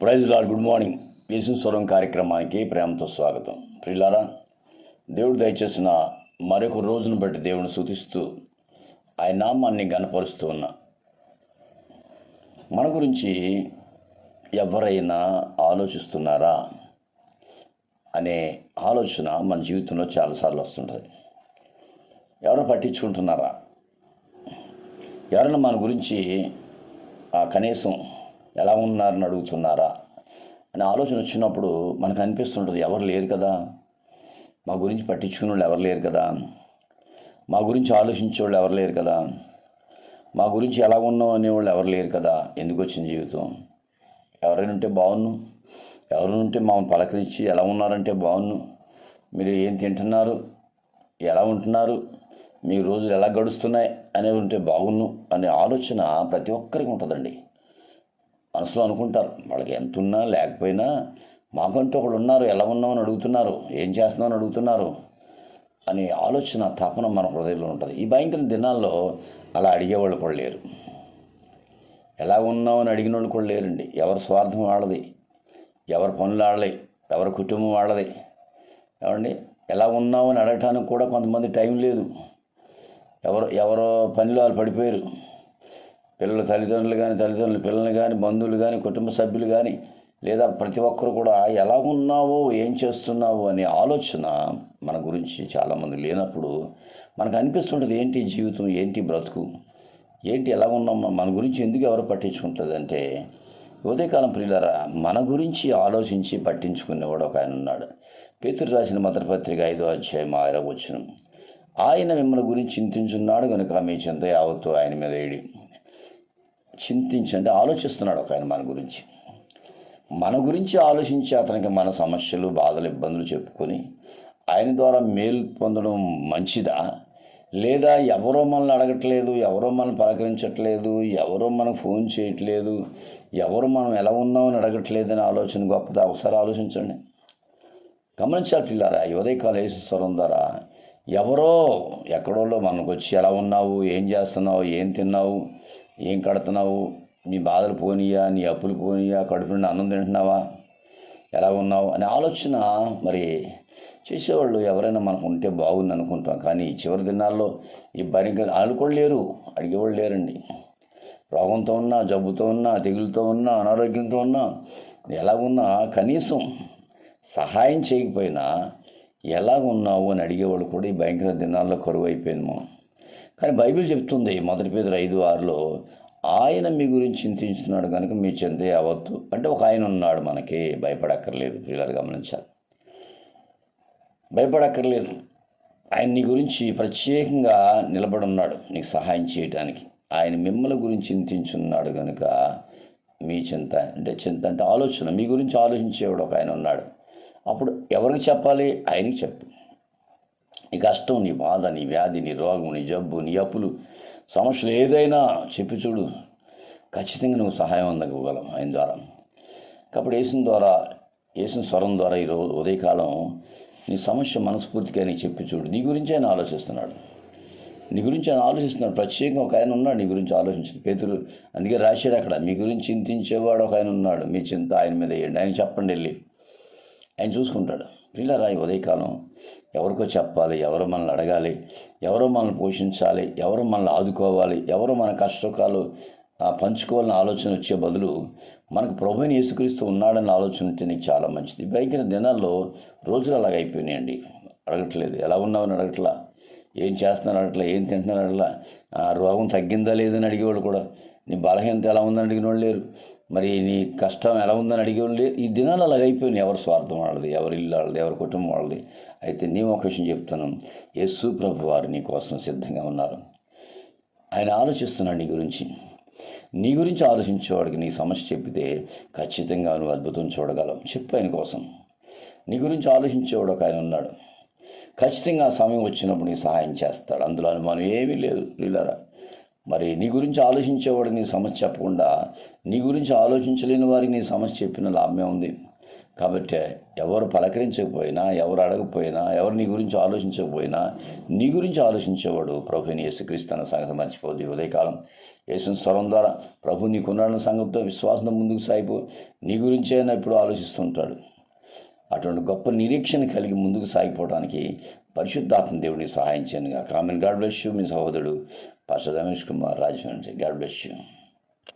Praise lord good morning. యేసుస్వరం కార్యక్రమానికి ప్రేమతో స్వాగతం. ప్రిల్లారా దేవుడు దయచేసిన మరొక రోజును బట్టి దేవుని సూచిస్తూ ఆయన నామాన్ని గనపరుస్తూ ఉన్నా మన గురించి ఎవరైనా ఆలోచిస్తున్నారా అనే ఆలోచన మన జీవితంలో చాలాసార్లు వస్తుంటుంది. ఎవరు పట్టించుకుంటున్నారా? ఎవరైనా మన గురించి ఆ, కనీసం ఎలా ఉన్నారని అడుగుతున్నారా అనే ఆలోచన వచ్చినప్పుడు మనకు అనిపిస్తుంటుంది ఎవరు లేరు కదా? మా గురించి పట్టించుకునే వాళ్ళు ఎవరు లేరు కదా? మా గురించి ఆలోచించే వాళ్ళు ఎవరు లేరు కదా? మా గురించి ఎలా ఉన్నాం అనేవాళ్ళు ఎవరు లేరు కదా? ఎందుకు వచ్చిన జీవితం? ఎవరైనా ఉంటే బాగున్ను. ఎవరైనా ఉంటే మామూలు పలకరించి ఎలా ఉన్నారంటే బాగున్ను. మీరు ఏం తింటున్నారు? ఎలా ఉంటున్నారు? మీ రోజులు ఎలా గడుస్తున్నాయి? అనేవి ఉంటే బాగున్ను అనే ఆలోచన ప్రతి ఒక్కరికి ఉంటుందండి. మనసులో అనుకుంటారు వాళ్ళకి ఎంత ఉన్నా లేకపోయినా మాకంటూ ఒకడు ఉన్నారు ఎలా ఉన్నామని అడుగుతున్నారు ఏం చేస్తున్నామని అడుగుతున్నారు అనే ఆలోచన తపన మన హృదయంలో ఉంటుంది. ఈ భయంకర దినాల్లో అలా అడిగేవాళ్ళు కూడా లేరు. ఎలా ఉన్నామని అడిగిన వాళ్ళు కూడా లేరండి. ఎవరి స్వార్థం వాళ్ళది ఎవరి పనులు వాళ్ళది ఎవరి కుటుంబం వాళ్ళది. ఏమండి? ఎలా ఉన్నామని అడగటానికి కూడా కొంతమంది టైం లేదు. ఎవరు ఎవరో పనిలో వాళ్ళు పడిపోయారు. పిల్లల తల్లిదండ్రులు కానీ తల్లిదండ్రులు పిల్లలు కానీ బంధువులు కానీ కుటుంబ సభ్యులు కానీ లేదా ప్రతి ఒక్కరు కూడా ఎలా ఉన్నావో ఏం చేస్తున్నావు అనే ఆలోచన మన గురించి చాలామంది లేనప్పుడు మనకు అనిపిస్తుంటుంది ఏంటి జీవితం ఏంటి బ్రతుకు ఏంటి ఎలా ఉన్నాం మన గురించి ఎందుకు ఎవరు పట్టించుకుంటుంది అంటే ఉదయకాలం ప్రియులరా మన గురించి ఆలోచించి పట్టించుకునేవాడు ఒక ఆయన ఉన్నాడు. పేతురు రాసిన మొదటి పత్రిక ఐదో అధ్యాయం ఆరో వచ్చిన ఆయన మిమ్మల్ని గురించి చింతించున్నాడు కనుక మీ చింత యావత్తు ఆయన మీద ఏడి. చింతించి అంటే ఆలోచిస్తున్నాడు ఒక ఆయన మన గురించి. మన గురించి ఆలోచించి అతనికి మన సమస్యలు బాధలు ఇబ్బందులు చెప్పుకొని ఆయన ద్వారా మేలు పొందడం మంచిదా? లేదా ఎవరో మనల్ని అడగట్లేదు ఎవరో మనల్ని పలకరించట్లేదు ఎవరో మనకు ఫోన్ చేయట్లేదు ఎవరు మనం ఎలా ఉన్నామని అడగట్లేదు అనే ఆలోచన గొప్పదా. ఒకసారి ఆలోచించండి. గమనించాలి పిల్లారా ఈ ఉదయకాల యేసుస్వరం ద్వారా ఎవరో ఎక్కడోళ్ళో మనకు వచ్చి ఎలా ఉన్నావు ఏం చేస్తున్నావు ఏం తిన్నావు ఏం కడుతున్నావు? నీ బాధలు పోనీయా? నీ అప్పులు పోనీయా? కడుపు నుండి అన్నం తింటున్నావా? ఎలా ఉన్నావు? అనే ఆలోచన మరి చేసేవాళ్ళు ఎవరైనా మనకు ఉంటే బాగుంది అనుకుంటాం. కానీ చివరి దినాల్లో ఈ భయంకర వాళ్ళు కూడా లేరు. అడిగేవాళ్ళు లేరండి. రోగంతో ఉన్నా జబ్బుతో ఉన్నా తెగులతో ఉన్నా అనారోగ్యంతో ఉన్నా ఎలా ఉన్నా కనీసం సహాయం చేయకపోయినా ఎలాగున్నావు అని అడిగేవాళ్ళు కూడా ఈ భయంకర దినాల్లో కరువు అయిపోయింది మనం కానీ బైబిల్ చెప్తుంది మొదటి పేదలు ఐదు ఆరులో ఆయన మీ గురించి చింతించున్నాడు కనుక మీ చెంత అవ్వద్దు. అంటే ఒక ఆయన ఉన్నాడు మనకి భయపడక్కర్లేదు పిల్లలు గమనించాలి. భయపడక్కర్లేదు. ఆయన నీ గురించి ప్రత్యేకంగా నిలబడి ఉన్నాడు నీకు సహాయం చేయటానికి. ఆయన మిమ్మల్ని గురించి చింతించున్నాడు కనుక మీ చింత అంటే చింత అంటే ఆలోచన. మీ గురించి ఆలోచించేవాడు ఒక ఆయన ఉన్నాడు. అప్పుడు ఎవరికి చెప్పాలి? ఆయనకి చెప్పు. నీ కష్టం నీ బాధ నీ వ్యాధి నీ రోగం నీ జబ్బు నీ అప్పులు. సమస్యలు ఏదైనా చెప్పి చూడు. ఖచ్చితంగా నువ్వు సహాయం అందగలం ఆయన ద్వారా. కాబట్టి వేసిన ద్వారా వేసిన స్వరం ద్వారా ఈరోజు ఉదయకాలం నీ సమస్య మనస్ఫూర్తిగా నీకు చెప్పి చూడు. నీ గురించి ఆయన ఆలోచిస్తున్నాడు. నీ గురించి ఆయన ఆలోచిస్తున్నాడు. ప్రత్యేకంగా ఒక ఆయన ఉన్నాడు నీ గురించి ఆలోచించింది. పేతురు అందుకే రాశారు అక్కడ మీ గురించి చింతించేవాడు ఒక ఆయన ఉన్నాడు. మీ చింత ఆయన మీద వేయండి ఆయన చెప్పండి వెళ్ళి. ఆయన చూసుకుంటాడు. పిల్లరాయి ఈ ఉదయకాలం? ఎవరికో చెప్పాలి ఎవరు మనల్ని అడగాలి ఎవరో మనల్ని పోషించాలి ఎవరు మనల్ని ఆదుకోవాలి ఎవరు మన కష్టకాలు పంచుకోవాలని ఆలోచన వచ్చే బదులు మనకు ప్రభుని యేసుక్రీస్తు ఉన్నాడన్న ఆలోచన ఉంటే నీకు చాలా మంచిది. భయంకర దినాల్లో రోజులు అలాగ అయిపోయినాయండి. అడగట్లేదు. ఎలా ఉన్నావని అడగట్లా? ఏం చేస్తున్నారు అడగట్లా? ఏం తింటున్నారు అడగట్లా? రోగం తగ్గిందా లేదని అడిగేవాళ్ళు కూడా. నీ బలహీనత ఎలా ఉందని అడిగిన వాళ్ళు లేరు. మరి నీ కష్టం ఎలా ఉందని అడిగేవాళ్ళు ఉండి ఈ దినాలు అలాగ అయిపోయినాయి. ఎవరి స్వార్థం వాళ్ళది ఎవరి ఇల్లు వాళ్ళది ఎవరి కుటుంబం వాళ్ళది. అయితే నేను ఒక విషయం చెప్తాను. యేసు ప్రభు వారు నీ కోసం సిద్ధంగా ఉన్నారు. ఆయన ఆలోచిస్తున్నాడు నీ గురించి. నీ గురించి ఆలోచించేవాడికి నీ సమస్య చెప్పితే ఖచ్చితంగా నువ్వు అద్భుతం చూడగలవు. చెప్పు ఆయన కోసం. నీ గురించి ఆలోచించేవాడు ఒక ఆయన ఉన్నాడు. ఖచ్చితంగా ఆ సమయం వచ్చినప్పుడు నీ సహాయం చేస్తాడు. అందులో అనుమానం ఏమీ లేదు. లీలారా మరి నీ గురించి ఆలోచించేవాడు నీ సమస్య చెప్పకుండా నీ గురించి ఆలోచించలేని వారికి నీ సమస్య చెప్పిన లాభమే ఉంది. కాబట్టి ఎవరు పలకరించకపోయినా ఎవరు అడగకపోయినా ఎవరు నీ గురించి ఆలోచించకపోయినా నీ గురించి ఆలోచించేవాడు ప్రభుని యేసుక్రీస్తు అన్న సంగతి మర్చిపోద్ది ఉదయకాలం. యేసు స్వరం ద్వారా ప్రభు నీకున్నాడన్న సంగతితో విశ్వాసంతో ముందుకు సాగిపో. నీ గురించే ఎప్పుడు ఆలోచిస్తుంటాడు అటువంటి గొప్ప నిరీక్షణ కలిగి ముందుకు సాగిపోవడానికి పరిశుద్ధాత్మ దేవుడిని సహాయం చేయను కామెన్ గాడ్ బ్లెస్ యూ. మీ సహోదరుడు pastor Ramesh Kumar Rajahmundry God bless you